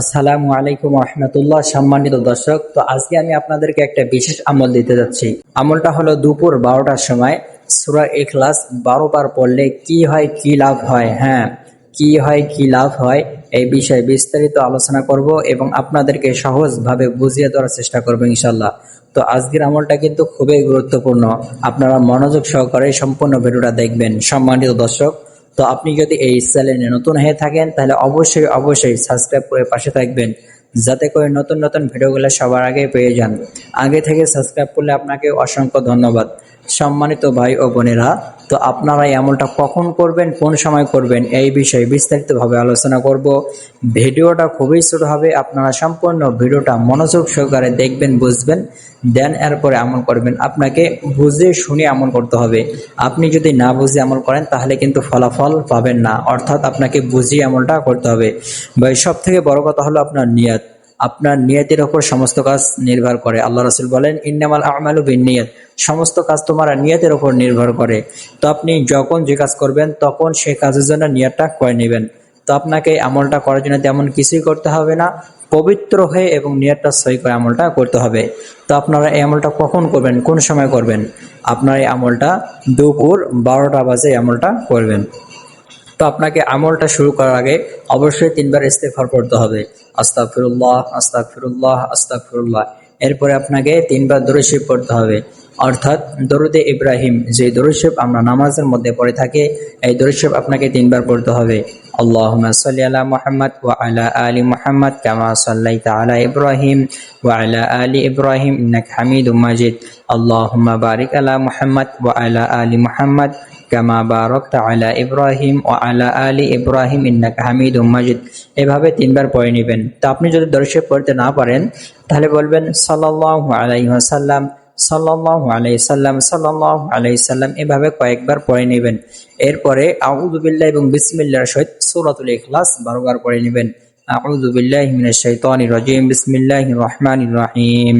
আসসালামু আলাইকুম রহমতুল্লাহ, সম্মানিত দর্শক। তো আজকে আমি আপনাদেরকে একটা বিশেষ আমল দিতে যাচ্ছি। আমলটা হলো দুপুর বারোটার সময় সুরা এখলাস বারো বার পড়লে কি হয়, কি লাভ হয়? হ্যাঁ কি হয়, কি লাভ হয়? এই বিষয়ে বিস্তারিত আলোচনা করব এবং আপনাদেরকে সহজভাবে বুঝিয়ে দেওয়ার চেষ্টা করব ইনশাল্লাহ তো আজকের আমলটা কিন্তু খুবই গুরুত্বপূর্ণ। আপনারা মনোযোগ সহকারে সম্পূর্ণ ভিডিওটা দেখবেন। সম্মানিত দর্শক তো আপনি যদি এই চ্যানেলে নতুন হয়ে থাকেন, তাহলে অবশ্যই অবশ্যই সাবস্ক্রাইব করে পাশে থাকবেন। যাতে করে নতুন নতুন ভিডিওগুলো সবার আগে পেয়ে যান। আগে থেকে সাবস্ক্রাইব করলে আপনাকে অসংখ্য ধন্যবাদ। সম্মানিত ভাই ও বোনেরা তো আপনারা এই আমলটা কখন করবেন, কোন সময় করবেন, এই বিষয়ে বিস্তারিতভাবে আলোচনা করব। ভিডিওটা খুবই ছোট হবে, আপনারা সম্পূর্ণ ভিডিওটা মনোযোগ সহকারে দেখবেন, বুঝবেন, দেন এরপরে আমল করবেন। আপনাকে বুঝে শুনে আমল করতে হবে। আপনি যদি না বুঝে আমল করেন, তাহলে কিন্তু ফলাফল পাবেন না। অর্থাৎ আপনাকে বুঝিয়ে আমলটা করতে হবে। ভাই সব থেকে বড় কথা হলো আপনার নিয়ত। আপনার নিয়তের ওপর সমস্ত কাজ নির্ভর করে। আল্লাহ রসুল বলেন, ইন্নামাল আমালু বিন নিয়ত সমস্ত কাজ তোমার নিয়তের ওপর নির্ভর করে। তো আপনি যখন যে কাজ করবেন, তখন সে কাজের জন্য নিয়তটা করে নেবেন? তো আপনাকে আমলটা করার জন্য তেমন কিছুই করতে হবে না। পবিত্র হয়ে এবং নিয়তটা সই করে আমলটা করতে হবে। তো আপনারা এই আমলটা কখন করবেন? কোন সময় করবেন? আপনার এই আমলটা দুপুর বারোটা বাজে আমলটা করবেন। তো আপনাকে আমলটা শুরু করার আগে অবশ্যই তিনবার ইস্তেফার পড়তে হবে। আস্তাক ফিরুল্লাহ আস্তাক ফিরুল্লাহ আস্তাক ফিরুল্লাহ এরপরে আপনাকে তিনবার দরুশিব পড়তে হবে। অর্থাৎ দরুদে ইব্রাহিম, যে দরুশিব আমরা নামাজের মধ্যে পড়ে থাকি, এই দরুশিব আপনাকে তিনবার পড়তে হবে। আল্লাহুম্মা সাল্লি আলা মুহাম্মদ ওয়া আলা আলি মুহাম্মদ কামা সাল্লাইতা আলা ইব্রাহিম ওয়া আলা আলি ইব্রাহিম ইন্নাকা হামিদুম মাজিদ। আল্লাহুম্মা বারিক আলা মুহাম্মদ ওয়া আলা আলি মুহাম্মদ কামা বারাকতা আলা ইব্রাহিম ও আলা আলি ইব্রাহিম ইন্নাকা হামিদুম মাজিদ। এভাবে তিনবার পড়ে নেবেন। তো আপনি যদি দর্শক পড়তে না পারেন তাহলে বলবেন সাল্লাল্লাহু আলাইহি ওয়াসাল্লাম সাল্লাল্লাহু আলাইহি সাল্লাম সাল্লাল্লাহু আলাইহি সাল্লাম এভাবে কয়েকবার পড়ে নেবেন এরপরে আউযু বিল্লাহ এবং বিসমিল্লাহর সহিত সূরাতুল ইখলাস বারবার পড়ে নেবেন আউযু বিল্লাহি মিনাশ শাইতানির রাজিম বিসমিল্লাহির রহমানির রহিম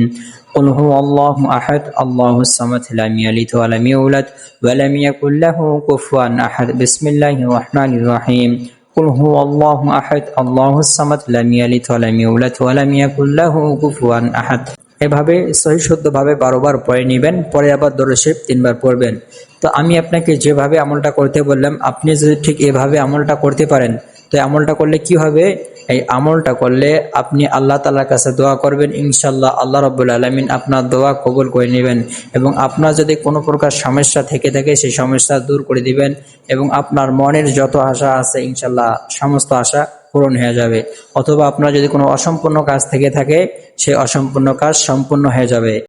قل هو الله أحد الله الصمد لم يلد ولم يولد ولم يكن له كفوا أحد بسم الله الرحمن الرحيم قل هو الله أحد الله الصمد لم يلد ولم يولد ولم يكن له كفوا أحد এভাবে সহি শুদ্ধভাবে বারোবার পড়ে নেবেন পরে আবার দরশিব তিনবার পড়বেন তো আমি আপনাকে যেভাবে আমলটা করতে বললাম আপনি যদি ঠিক এভাবে আমলটা করতে পারেন তো আমলটা করলে কি হবে এই আমলটা করলে আপনি আল্লাহ তালার কাছে দোয়া করবেন ইনশাল্লাহ আল্লাহ রব্বুল আলমিন আপনার দোয়া কবুল করে নেবেন এবং আপনার যদি কোনো প্রকার সমস্যা থেকে থাকে সেই সমস্যা দূর করে দিবেন এবং আপনার মনের যত আশা আছে ইনশাল্লাহ সমস্ত আশা পূরণ হয়ে যাবে। অথবা আপনার যদি কোনো অসম্পূর্ণ কাজ থেকে থাকে, সেই অসম্পূর্ণ কাজ সম্পূর্ণ হয়ে যাবে।